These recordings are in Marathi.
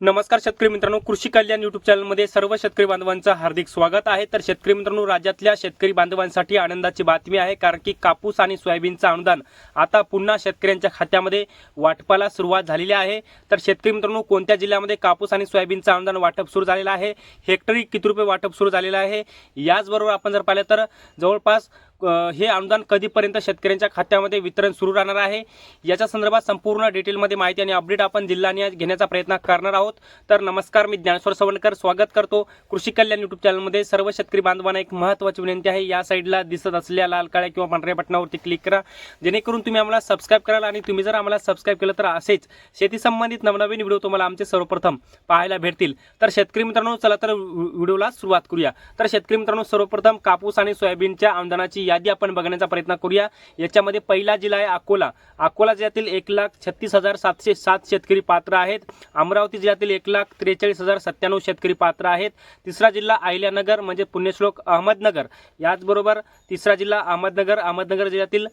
नमस्कार शेतकरी मित्रांनो कृषी कल्याण युट्यूब चॅनलमध्ये सर्व शेतकरी बांधवांचं हार्दिक स्वागत आहे. तर शेतकरी मित्रांनो राज्यातल्या शेतकरी बांधवांसाठी आनंदाची बातमी आहे कारण की कापूस आणि सोयाबीनचं अनुदान आता पुन्हा शेतकऱ्यांच्या खात्यामध्ये वाटपाला सुरुवात झालेली आहे. तर शेतकरी मित्रांनो कोणत्या जिल्ह्यामध्ये कापूस आणि सोयाबीनचं अनुदान वाटप सुरू झालेलं आहे? हेक्टरी किती रुपये वाटप सुरू झालेलं आहे? याचबरोबर आपण जर पाहिलं तर जवळपास हे अनुदान कधीपर्यंत शेतकऱ्यांच्या खात्यामध्ये वितरण सुरू राहणार आहे? याच्या संदर्भात संपूर्ण डिटेलमध्ये माहिती आणि अपडेट आपण जिल्हा घेण्याचा प्रयत्न करणार आहोत. तर नमस्कार मी ज्ञानेश्वर सवणकर स्वागत करतो कृषी कल्याण युट्यूब चॅनलमध्ये सर्व शेतकरी बांधवांना एक महत्त्वाची विनंती आहे. या साईडला दिसत असलेल्या लाल काळ्या किंवा पांढऱ्या बटनावरती क्लिक करा. जेणेकरून तुम्ही आम्हाला सबस्क्राईब कराल आणि तुम्ही जर आम्हाला सबस्क्राईब केलं तर असेच शेती संबंधित नवनवीन व्हिडिओ तुम्हाला आमचे सर्वप्रथम पाहायला भेटतील. तर शेतकरी मित्रांनो चला तर व्हिडिओला सुरुवात करूया. तर शेतकरी मित्रांनो सर्वप्रथम कापूस आणि सोयाबीनच्या अनुदानाची यादी आपण बघण्याचा प्रयत्न करूया. याच्यामध्ये पहिला जिल्हा आहे अकोला. अकोला जिल्ह्यातील एक लाख छत्तीस हजार सातशे सात शेतकरी पात्र आहेत. अमरावती जिल्ह्यातील एक लाख त्रेचाळीस हजार सत्त्याण्णव शेतकरी पात्र आहेत. तिसरा जिल्हा अहिल्यानगर म्हणजे पुण्यश्लोक अहमदनगर. याचबरोबर तिसरा जिल्हा अहमदनगर अहमदनगर जिल्ह्यातील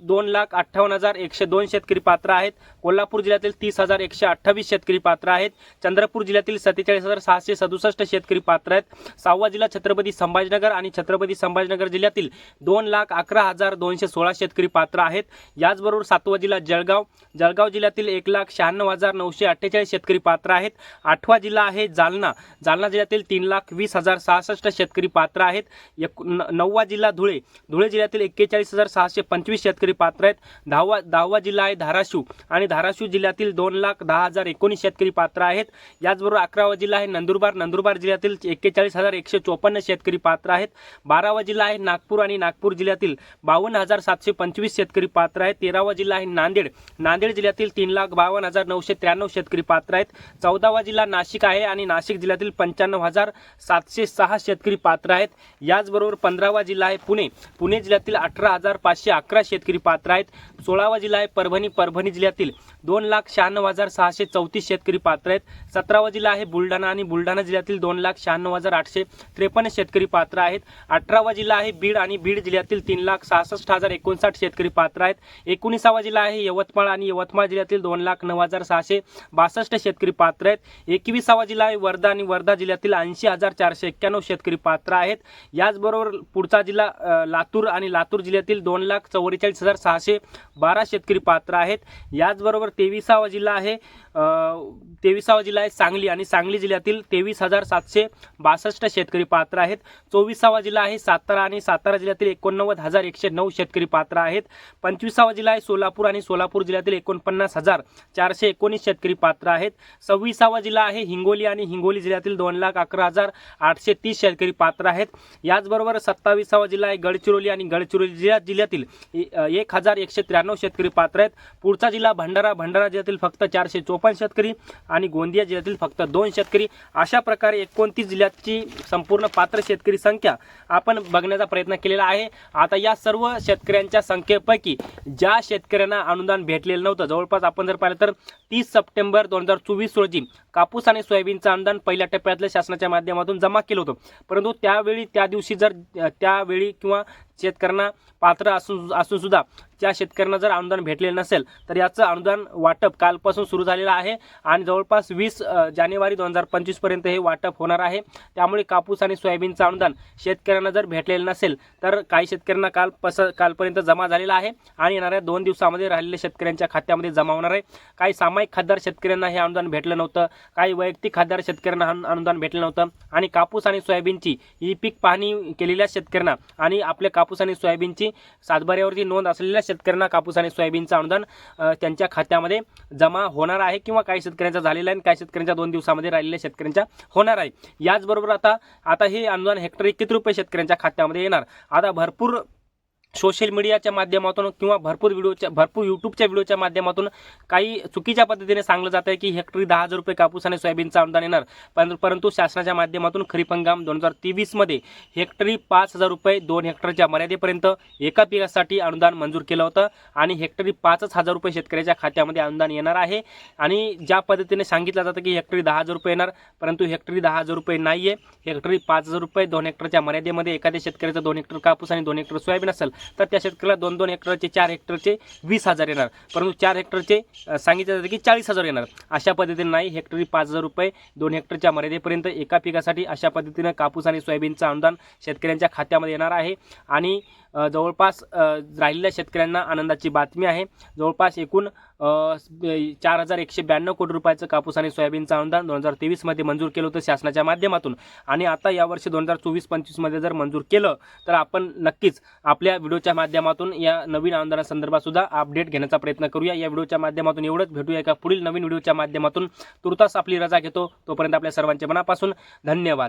दोन लाख अठ्ठावन्न हजार एकशे दोन शेतकरी पात्र आहेत. कोल्हापूर जिल्ह्यातील तीस हजार एकशे अठ्ठावीस शेतकरी पात्र आहेत. चंद्रपूर जिल्ह्यातील सत्तेचाळीस हजार सहाशे सदुसष्ट शेतकरी पात्र आहेत. सहावा जिल्हा छत्रपती संभाजीनगर आणि छत्रपती संभाजीनगर जिल्ह्यातील दोन लाख अकरा हजार दोनशे सोळा शेतकरी पात्र आहेत. याचबरोबर सातवा जिल्हा जळगाव. जळगाव जिल्ह्यातील एक लाख शहाण्णव हजार नऊशे अठ्ठेचाळीस शेतकरी पात्र आहेत. आठवा जिल्हा आहे जालना. जालना जिल्ह्यातील तीन लाख वीस हजार सहासष्ट शेतकरी पात्र आहेत. एक न- नववा जिल्हा धुळे. धुळे जिल्ह्यातील एक्केचाळीस हजार सहाशे पंचवीस शेतकरी पात्र आहेत. दहावा दहावा जिल्हा आहे धाराशिव आणि धाराशिव जिल्ह्यातील दोन लाख दहा हजार एकोणीस शेतकरी पात्र आहेत. याचबरोबर अकरावा जिल्हा आहे नंदुरबार. नंदुरबार जिल्ह्यातील एक्केचाळीस हजार एकशे चोपन्न शेतकरी पात्र आहेत. बारावा जिल्हा आहे नागपूर आणि नागपूर जिल्ह्यातील बावन्न हजार सातशे पंचवीस शेतकरी पात्र आहेत. तेरावा जिल्हा आहे नांदेड. नांदेड जिल्ह्यातील तीन लाख बावन्न हजार नऊशे त्र्याण्णव शेतकरी पात्र आहेत. चौदावा जिल्हा नाशिक आहे आणि नाशिक जिल्ह्यातील पंच्याण्णव हजार सातशे सहा शेतकरी पात्र आहेत. याचबरोबर पंधरावा जिल्हा आहे पुणे. पुणे जिल्ह्यातील अठरा हजार पाचशे अकरा शेतकरी पात्र आहेत. सोळावा जिल्हा आहे परभणी. परभणी जिल्ह्यातील दोन लाख शहाण्णव हजार सहाशे चौतीस शेतकरी पात्र आहेत. सतरावा जिल्हा आहे बुलढाणा आणि बुलढाणा जिल्ह्यातील दोन लाख शहाण्णव हजार आठशे त्रेपन्न शेतकरी पात्र आहेत. अठरावा जिल्हा आहे बीड आणि बीड जिल्ह्यातील तीन लाख सहासष्ट हजार एकोणसाठ शेतकरी पात्र आहेत. एकोणीसावा जिल्हा आहे यवतमाळ आणि यवतमाळ जिल्ह्यातील दोन लाख नऊ हजार सहाशे बासष्ट शेतकरी पात्र आहेत. एकविसावा जिल्हा आहे वर्धा आणि वर्धा जिल्ह्यातील ऐंशी हजार चारशे एक्क्याण्णव शेतकरी पात्र आहेत. याचबरोबर पुढचा जिल्हा लातूर आणि लातूर जिल्ह्यातील दोन लाख चौवेचाळीस हजार सहाशे बारा शेतकरी पात्र आहेत. याचबरोबर तेविसावा जिल्हा आहे तेवीसावा तेविसावा जिल्हा आहे सांगली आणि सांगली जिल्ह्यातील तेवीस हजार सातशे बासष्ट शेतकरी पात्र आहेत. चोवीसावा जिल्हा आहे सातारा आणि सातारा जिल्ह्यात जिल्ह्यातील एकोणनव्वद हजार एकशे नऊ शेतकरी पात्र आहेत. पंचवीसावा जिल्हा आहे सोलापूर आणि सोलापूर जिल्ह्यातील एकोणपन्नास हजार चारशे एकोणीस शेतकरी पात्र आहेत. सव्वीसावा जिल्हा आहे हिंगोली आणि हिंगोली जिल्ह्यातील दोन लाख अकरा हजार आठशे तीस शेतकरी पात्र आहेत. याचबरोबर सत्तावीसावा जिल्हा आहे गडचिरोली आणि गडचिरोली जिल्ह्यात जिल्ह्यातील ए- एक हजार एकशे त्र्याण्णव शेतकरी पात्र आहेत. पुढचा जिल्हा भंडारा भंडारा जिल्ह्यातील फक्त चारशे चोपन्न शेतकरी आणि गोंदिया जिल्ह्यातील फक्त दोन शेतकरी. अशा प्रकारे एकोणतीस जिल्ह्याची संपूर्ण पात्र शेतकरी संख्या आपण बघण्याचा प्रयत्न केलेला आहे. आता या सर्व शेतकऱ्यांच्या संख्येपैकी ज्या शेतकऱ्यांना अनुदान भेटलेलं नव्हतं जवळपास आपण जर पाहिलं तर तीस सप्टेंबर दोन हजार चोवीस रोजी कापूस आणि सोयाबीनचं अनुदान पहिल्या टप्प्यातल्या शासनाच्या माध्यमातून जमा केलं होतं. परंतु त्यावेळी त्या दिवशी जर त्यावेळी किंवा शेतकऱ्यांना पात्र असून असून सुद्धा त्या शेतकऱ्यांना जर अनुदान भेटलेलं नसेल तर याचं अनुदान वाटप कालपासून सुरू झालेलं आहे आणि जवळपास वीस जानेवारी दोन हजार पंचवीसपर्यंत हे वाटप होणार आहे. त्यामुळे कापूस आणि सोयाबीनचं अनुदान शेतकऱ्यांना जर भेटलेलं नसेल तर काही शेतकऱ्यांना काल पस कालपर्यंत जमा झालेला आहे आणि येणाऱ्या दोन दिवसामध्ये राहिलेल्या शेतकऱ्यांच्या खात्यामध्ये जमा होणार आहे. काही सामायिक खासदार शेतकऱ्यांना हे अनुदान भेटलं नव्हतं काही वैयक्तिक खासदार शेतकऱ्यांना अनुदान भेटलं नव्हतं आणि कापूस आणि सोयाबीनची ही पीक पाहणी केलेल्या शेतकऱ्यांना आणि आपल्या कापूस कापूस आणि सोयाबीनची सातबाऱ्यावरती नोंद असलेल्या शेतकऱ्यांना कापूस आणि सोयाबीनचं अनुदान त्यांच्या खात्यामध्ये जमा होणार आहे किंवा काही शेतकऱ्यांचा झालेला आहे आणि काही शेतकऱ्यांच्या दोन दिवसामध्ये राहिलेल्या शेतकऱ्यांच्या होणार आहे. याचबरोबर आता आता हे अनुदान हेक्टरी किती रुपये शेतकऱ्यांच्या खात्यामध्ये येणार. आता भरपूर सोशल मीडियाच्या माध्यमातून किंवा भरपूर व्हिडिओच्या भरपूर यूट्यूबच्या व्हिडिओच्या माध्यमातून काही चुकीच्या पद्धतीने सांगलं जातं आहे की हेक्टरी दहा हजार रुपये कापूस आणि सोयाबीनचं अनुदान येणार. पण परंतु शासनाच्या माध्यमातून खरीप हंगाम दोन हजार तेवीसमध्ये हेक्टरी पाच हजार रुपये दोन हेक्टरच्या मर्यादेपर्यंत एका पिकासाठी अनुदान मंजूर केलं होतं आणि हेक्टरी पाचच हजार रुपये शेतकऱ्याच्या खात्यामध्ये अनुदान येणार आहे. आणि ज्या पद्धतीने सांगितलं जातं की हेक्टरी दहा हजार रुपये येणार परंतु हेक्टरी दहा हजार रुपये नाही आहे हेक्टरी पाच हजार रुपये दोन हेक्टरच्या मर्यादेमध्ये एखाद्या शेतकऱ्याचं दोन हेक्टर कापूस आणि दोन हेक्टर सोयाबीन असेल तर त्या शेतकऱ्याला दोन दोन हेक्टरचे चार हेक्टरचे वीस हजार येणार. परंतु चार हेक्टरचे सांगितले जाते की चाळीस हजार येणार. अशा पद्धतीने नाही हेक्टरी पाच हजार रुपये दोन हेक्टरच्या मर्यादेपर्यंत एका पिकासाठी अशा पद्धतीनं कापूस आणि सोयाबीनचं अनुदान शेतकऱ्यांच्या खात्यामध्ये येणार आहे. आणि जवळपास राहिलेल्या शेतकऱ्यांना आनंदाची बातमी आहे. जवळपास एकूण चार हजार एकशे ब्याण्णव कोटी रुपयाचं कापूस आणि सोयाबीनचं अनुदान दोन हजार तेवीसमध्ये मंजूर केलं होतं शासनाच्या माध्यमातून. आणि आता यावर्षी दोन हजार चोवीस पंचवीसमध्ये जर मंजूर केलं तर आपण नक्कीच आपल्या व्हिडिओच्या माध्यमातून या नवीन अनुदानासंदर्भात सुद्धा अपडेट घेण्याचा प्रयत्न करूया. या व्हिडिओच्या माध्यमातून एवढंच. भेटूया एका पुढील नवीन व्हिडिओच्या माध्यमातून. तुर्तास आपली रजा घेतो. तोपर्यंत आपल्या सर्वांचे मनापासून धन्यवाद.